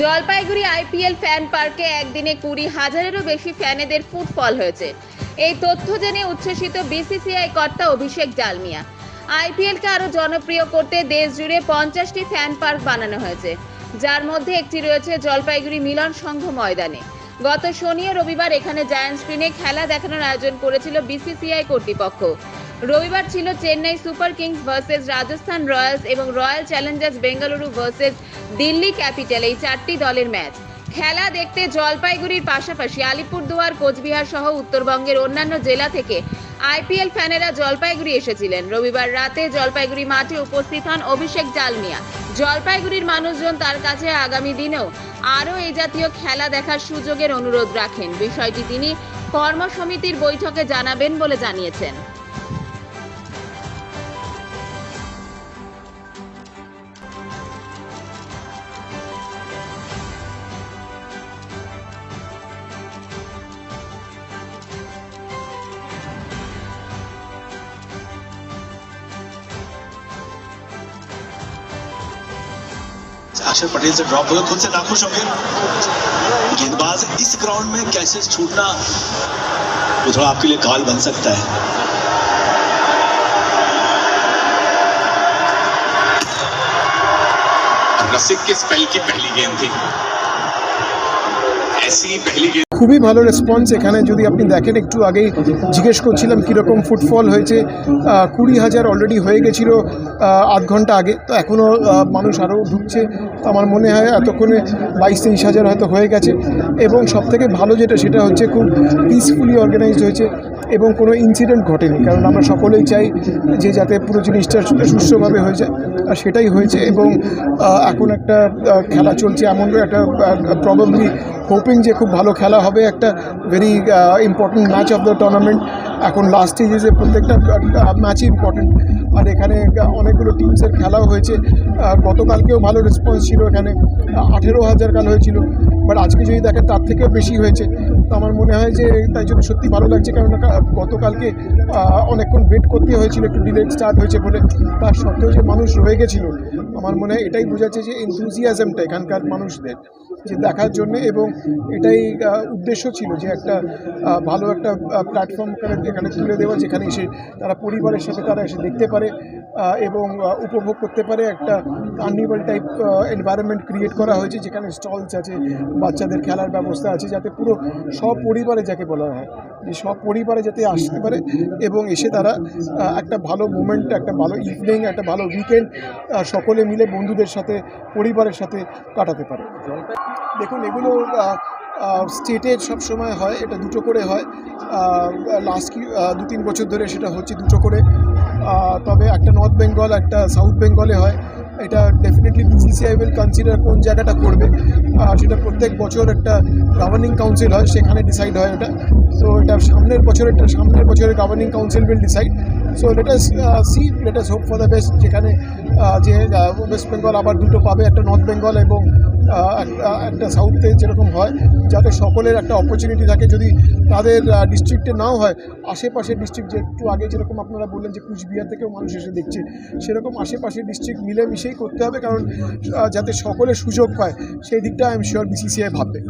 Jalpaiguri IPL fan পার্কে একদিনে কুড়ি হাজারেরও বেশি ফ্যানেদের ফুটফল হয়েছে। এই তথ্য জেনে উচ্ছ্বসিত বিসিসিআই কর্তা অভিষেক জালমিয়া। আইপিএলকে আরও জনপ্রিয় করতে দেশ জুড়ে পঞ্চাশটি ফ্যান পার্ক বানানো হয়েছে। যার মধ্যে একটি রয়েছে জলপাইগুড়ি মিলন সংঘ ময়দানে। গত শনি ও রবিবার এখানে জায়ান্ট স্ক্রিনে খেলা দেখানোর আয়োজন করেছিল বিসিসিআই কর্তৃপক্ষ। রবিবার ছিল Chennai Super Kings versus Rajasthan Royals এবং Royal Challengers Bengaluru versus Delhi Capital, এই চারটি দলের ম্যাচ। খেলা দেখতে জলপাইগুড়ির পাশাপাশি আলিপুরদুয়ার, কোচবিহার সহ উত্তরবঙ্গের অন্যান্য জেলা থেকে আইপিএল ফ্যানেরা জলপাইগুড়ি এসেছিলেন। রবিবার রাতে জলপাইগুড়ি মাঠে উপস্থিত হন অভিষেক জালমিয়া। জলপাইগুড়ির মানুষজন তার কাছে আগামী দিনেও আরও এই জাতীয় খেলা দেখার সুযোগের অনুরোধ রাখেন। বিষয়টি তিনি কর্মসমিতির বৈঠকে জানাবেন বলে জানিয়েছেন। अक्षर पटेल से ड्रॉप होगा खुद से नाखुश होंगे। गेंदबाज इस ग्राउंड में कैसे छूटना, वो थोड़ा आपके लिए काल बन सकता है। रसिक के स्पेल की पहली गेंद थी। ऐसी पहली गेंद খুবই ভালো রেসপন্স এখানে। যদি আপনি দেখেন, একটু আগেই জিজ্ঞেস করছিলাম কীরকম ফুটফল হয়েছে। কুড়ি হাজার অলরেডি হয়ে গেছিল আধ ঘণ্টা আগে। তো এখনও মানুষ আরও ঢুকছে। তো আমার মনে হয় এতক্ষণে বাইশ তেইশ হাজার হয়তো হয়ে গেছে। এবং সবথেকে ভালো যেটা, সেটা হচ্ছে খুব পিসফুলি অর্গানাইজড হয়েছে এবং কোনো ইনসিডেন্ট ঘটেনি। কারণ আমরা সকলেই চাই যে যাতে পুরো জিনিসটা সু- সুষ্ঠুভাবে হয়ে যায়। আর সেটাই হয়েছে এবং এখন একটা খেলা চলছে। এমন একটা প্রবাবলি হোপিং যে খুব ভালো খেলা হবে। একটা very important match of the tournament এখন লাস্ট স্টেজে প্রত্যেকটা ম্যাচই ইম্পর্টেন্ট আর এখানে অনেকগুলো টিমসের খেলাও হয়েছে। গতকালকেও ভালো রেসপন্স ছিল এখানে। আঠেরো হাজার কাল হয়েছিল। বাট আজকে যদি দেখেন, তার থেকেও বেশি হয়েছে। তো আমার মনে হয় যে, তাই জন্য সত্যি ভালো লাগছে। কারণ গতকালকে অনেকক্ষণ ওয়েট করতে হয়েছিল। একটু ডিলেট স্টার্ট হয়েছে বলে। তার সত্ত্বেও যে মানুষ রয়ে গেছিল। আমার মনে হয় এটাই বোঝাচ্ছে যে এনথুজিয়াজমটা এখানকার মানুষদের, যে দেখার জন্য এবং এটাই উদ্দেশ্য ছিল যে একটা ভালো একটা প্ল্যাটফর্ম এখানে তুলে দেওয়া যেখানে এসে তারা পরিবারের সাথে তারা এসে দেখতে পারে এবং উপভোগ করতে পারে একটা কার্নিভাল টাইপ এনভায়রনমেন্ট ক্রিয়েট করা হয়েছে যেখানে স্টলস আছে, বাচ্চাদের খেলার ব্যবস্থা আছে যাতে পুরো সব পরিবারে যাকে বলা হয়, যে সব পরিবারে যাতে আসতে পারে এবং এসে তারা একটা ভালো মুমেন্ট একটা ভালো ইভিনিং একটা ভালো উইকেন্ড সকলে মিলে বন্ধুদের সাথে, পরিবারের সাথে কাটাতে পারে। দেখুন, এগুলো স্টেটে সব সময় হয়, এটা দুটো করে হয়। লাস্ট দু তিন বছর ধরে সেটা হচ্ছে দুটো করে। তবে একটা নর্থ বেঙ্গল একটা সাউথ বেঙ্গলে হয়। এটা ডেফিনেটলি বিসিসিআই উইল কনসিডার কোন জায়গাটা করবে। সেটা প্রত্যেক বছর একটা গভর্নিং কাউন্সিল হয়, সেখানে ডিসাইড হয় ওটা। তো এটা সামনের বছরেরটা, সামনের বছরের governing council will decide so let's see let's hope for the best যেখানে যে ওয়েস্ট বেঙ্গল আবার দুটো পাবে, একটা নর্থ বেঙ্গল এবং একটা- সাউথে যেরকম হয়, যাতে সকলের একটা অপরচুনিটি থাকে। যদি তাদের ডিস্ট্রিক্টে নাও হয়, আশেপাশের ডিস্ট্রিক্ট যে একটু আগে যেরকম আপনারা বললেন যে কুচবিহার থেকেও মানুষ এসে দেখছে, সেরকম আশেপাশের ডিস্ট্রিক্ট মিলেমিশেই করতে হবে, কারণ যাতে সকলে সুযোগ পায়, সেই দিকটা আই এম শিওর বিসিসিআই ভাববে।